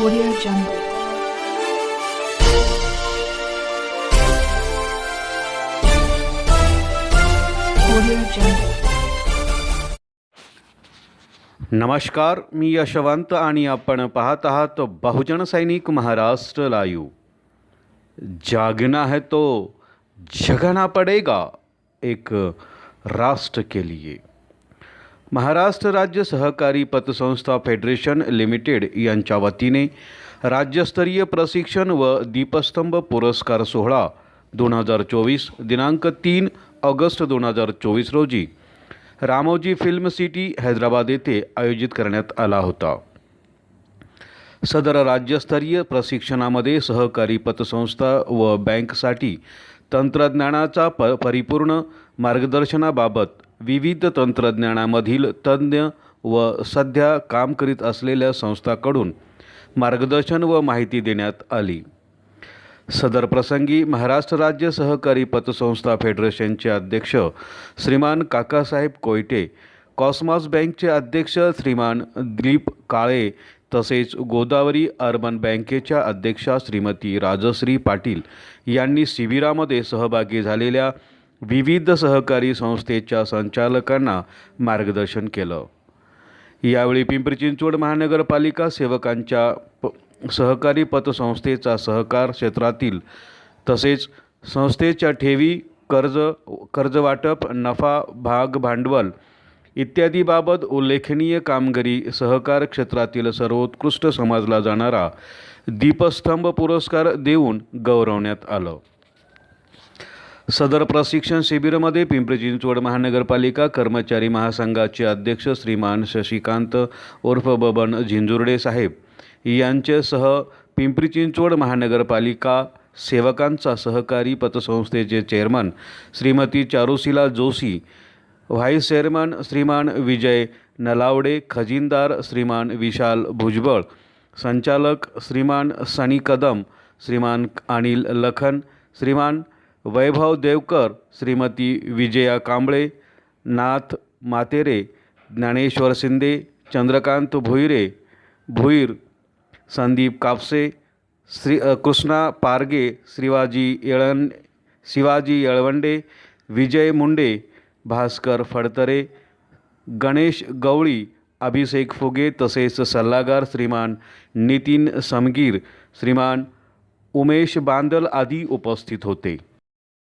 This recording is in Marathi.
Audio Jungle. नमस्कार, मी यशवंत आणि आपण पाहत आहात बहुजन सैनिक महाराष्ट्र लाईव्ह जागना है तो जगना पडेगा एक राष्ट्र के लिए. महाराष्ट्र राज्य सहकारी पतसंस्था फेडरेशन लिमिटेड यांच्या वतीने राज्यस्तरीय प्रशिक्षण व दीपस्तंभ पुरस्कार सोहळा दोन हजार चोवीस दिनांक तीन ऑगस्ट दोन हजार चोवीस रोजी रामोजी फिल्म सिटी हैदराबाद येथे आयोजित करण्यात आला होता. सदर राज्यस्तरीय प्रशिक्षणामध्ये सहकारी पतसंस्था व बँकसाठी तंत्रज्ञानाचा प परिपूर्ण मार्गदर्शनाबाबत विविध तंत्रज्ञानामधील तज्ज्ञ व सध्या काम करीत असलेल्या संस्थांकडून मार्गदर्शन व माहिती देण्यात आली. सदर प्रसंगी महाराष्ट्र राज्य सहकारी पतसंस्था फेडरेशनचे अध्यक्ष श्रीमान काकासाहेब कोयटे कॉस्मॉस बँकचे अध्यक्ष श्रीमान दिलीप काळे तसेच गोदावरी अर्बन बँकेच्या अध्यक्षा श्रीमती राजश्री पाटील यांनी शिबिरामध्ये सहभागी झालेल्या विविध सहकारी संस्थेच्या संचालकांना मार्गदर्शन केलं. यावेळी पिंपरी चिंचवड महानगरपालिका सेवकांच्या प सहकारी पतसंस्थेचा सहकार क्षेत्रातील तसेच संस्थेच्या ठेवी कर्ज कर्जवाटप नफा भाग भांडवल इत्यादीबाबत उल्लेखनीय कामगिरी सहकार क्षेत्रातील सर्वोत्कृष्ट समजला जाणारा दीपस्तंभ पुरस्कार देऊन गौरवण्यात आलं. सदर प्रशिक्षण शिबिरामध्ये पिंपरी चिंचवड महानगरपालिका कर्मचारी महासंघाचे अध्यक्ष श्रीमान शशिकांत उर्फ बबन झिंजुर्डे साहेब. यांच्यासह पिंपरी चिंचवड महानगरपालिका सेवकांचा सहकारी पतसंस्थेचे chairman Shrimati Charushila Joshi vice chairman Shriman Vijay Nalawade खजिनदार Shriman Vishal Bhujbal संचालक श्रीमान सनी कदम श्रीमान अनिल लखन श्रीमान वैभव देवकर श्रीमती विजया कांबळे नाथ मातेरे ज्ञानेश्वर शिंदे चंद्रकांत भुईरे भुईर संदीप कापसे श्री कृष्णा पारगे श्रीवाजी येळण शिवाजी येळवंडे विजय मुंडे भास्कर फडतरे गणेश गवळी अभिषेक फुगे तसेच सल्लागार श्रीमान नितीन समगीर श्रीमान उमेश बांदल आदी उपस्थित होते.